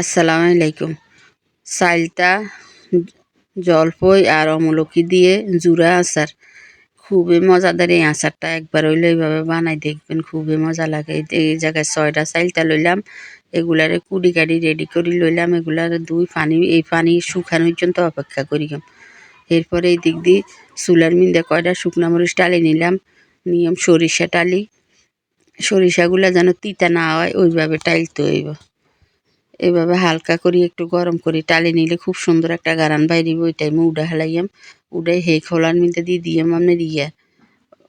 আসসালামু আলাইকুম। চাইলটা জলপই আর অমলকি দিয়ে জুড়া আচার। খুবই মজাদার এই আচারটা একবার হইলে এইভাবে বানাই দেখবেন, খুবই মজা লাগে। এই জায়গায় ছয়টা চাইলটা লইলাম, এগুলারে কুড়ি কাড়ি রেডি করে লইলাম, এগুলার দুই পানি, এই পানি শুকানো পর্যন্ত অপেক্ষা করিলাম। এরপরে এই দিক দিয়ে চুলার মিন্দে কয়টা শুকনা মরিচ টালি নিলাম, নিয়ম সরিষা টালি। সরিষাগুলা যেন তিতা না হয়, ওইভাবে টাইলতে হইব। এভাবে হালকা করে, একটু গরম করে, টালি নিলে খুব সুন্দর একটা গারান বাইরিব ওই টাইমে উডা হেলাইয়াম। উডাই হে খোলার মধ্যে দিয়ে দিয়াম আপনার ইয়া,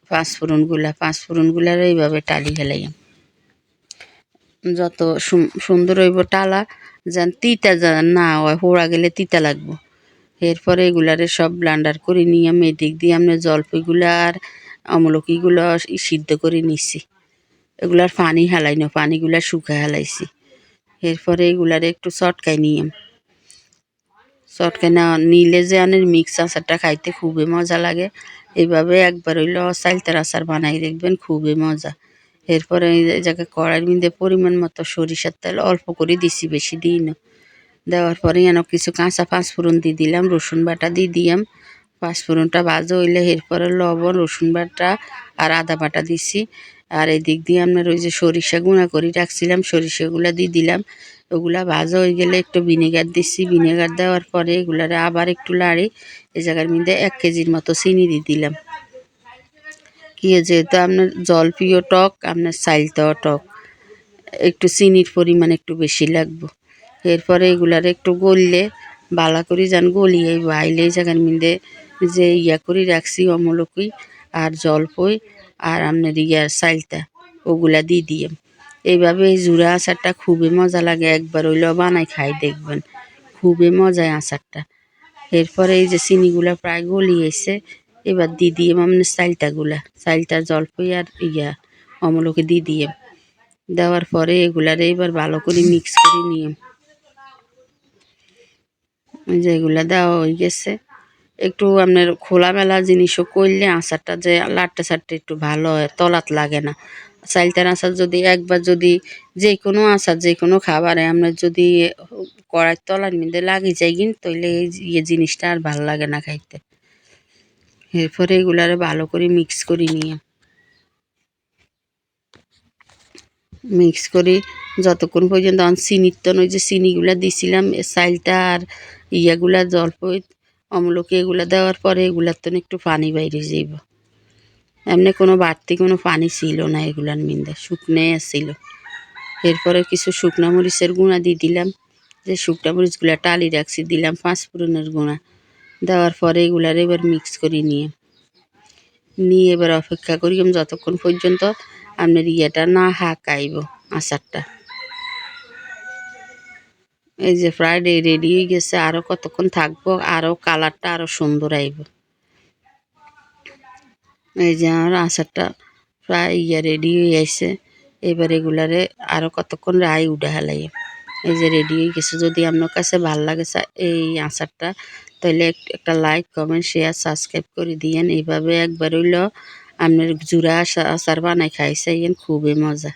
পাঁচফোড়নগুলা পাঁচফোড়নগুলার এইভাবে টালি হেলাইয়াম। যত সুন্দর হইব টালা, যেন তিতা যেন না হয়, হোড়া গেলে তিতা লাগবো। এরপরে এগুলারে সব ব্লান্ডার করে নিয়ে এদিক দিয়ে আমরা জলপাইগুলা আর আমলকিগুলো সিদ্ধ করে নিছি। এগুলার পানি হেলাই না পানিগুলা শুকা হেলাইছি। এরপরে এগুলারে একটু চটকাই নিয়াম চটকাই না নিলে যে আনের মিক্স আচারটা খাইতে খুবই মজা লাগে। এইভাবে একবার হইলে চাইলতার আচার বানাই, দেখবেন খুবই মজা। এরপরে এই জায়গায় কড়াইয়ের মধ্যে পরিমাণ মতো সরিষার তেল অল্প করে দিছি বেশি দিই না। দেওয়ার পরে যেন কিছু কাঁচা পাঁচফোড়ন দিয়ে দিলাম, রসুন বাটা দিয়ে দিয়াম। পাঁচফোড়নটা ভাজা হইলে এরপরে লবণ, রসুন বাটা আর আদা বাটা দিছি। আর এদিক দিয়ে আপনার ওই যে সরিষা গুঁড়া করে, রাখছিলাম, সরিষাগুলো দিয়ে দিলাম। ওগুলা ভাজা হয়ে গেলে একটু ভিনেগার দিচ্ছি। ভিনেগার দেওয়ার পরে এগুলারে আবার একটু লাড়ি এই জায়গার মধ্যে এক কেজির মতো চিনি দিয়ে দিলাম। কি যেহেতু আপনার জল প্রিয় টক, আপনার চাইলটাও টক। একটু চিনির পরিমাণ একটু বেশি লাগবো। এরপরে এগুলারে একটু গললে বালা করে যান গলিয়ে এই জায়গার মধ্যে যে ইয়া করে রাখছি অমলকি আর জলপই আর আপনার ইয়ার চাইলটা ওগুলা দিয়ে দিয়ে এইভাবে এই জুড়া আচারটা খুবই মজা লাগে, একবার হইলেও বানাই খাই দেখবেন। খুবই মজায় আচারটা। এরপরে এই যে চিনিগুলা প্রায় গলিয়েছে এবার দিয়ে দিয়ে মানে চাইলটাগুলা চাইলটা জলপই আর ইয়া, অমলকে দিয়ে দিয়ে দেওয়ার পরে এগুলার এবার ভালো করে মিক্স করে নিয়ে যেগুলা দেওয়া হয়ে গেছে। একটু আপনার খোলামেলা জিনিসও করলে আচারটা যে লাট্টা সারটা একটু ভালো হয়, তলাত লাগে না। চাইলটার আচার যদি একবার যদি যে কোনো আচার যে কোনো খাবারে আমরা যদি কড়াই তলার মধ্যে লাগি যাই কিন্তু তাহলে এই ইয়ে জিনিসটা আর ভালো লাগে না খাইতে। এরপরে এগুলারে ভালো করে মিক্স করে নিয়ে। মিক্স করি যতক্ষণ পর্যন্ত চিনির তো ওই যে চিনিগুলা দিছিলাম চাইলটা আর ইয়াগুলা জলপই অমলকি এগুলা দেওয়ার পরে এগুলার তো একটু পানি বাইরে যাইব। এমনি কোনো বাড়তি কোনো পানি ছিল না এগুলার মিন্দে, শুকনে আসছিল এরপরে কিছু শুকনা মরিচের গুঁড়া দিয়ে দিলাম। যে শুকনা মরিচগুলা টালি রাখছি, দিলাম পাঁচ ফোড়নের গুঁড়া। দেওয়ার পরে এগুলার এবার মিক্স করে নিয়ে। নিয়ে এবার অপেক্ষা করি যতক্ষণ পর্যন্ত আপনার ইয়েটা না হাঁকাইব আচারটা। এই যে প্রায় রেডি হয়ে গেছে আরও কতক্ষণ থাকব আরও কালারটা আরও সুন্দর আইব। এই যে আমার আচারটা প্রায় ইয়ে রেডি হয়ে আসছে এবার এগুলারে আরও কতক্ষণ রাই উঠে হেলাই। এই যে রেডি হয়ে গেছে, যদি আপনার কাছে ভালো লাগে এই আচারটা, তাহলে একটা লাইক কমেন্ট শেয়ার সাবস্ক্রাইব করে দিয়েন। এইভাবে একবার হইল আপনার জুড়া আচার বানাই খাইছে খুবই মজা।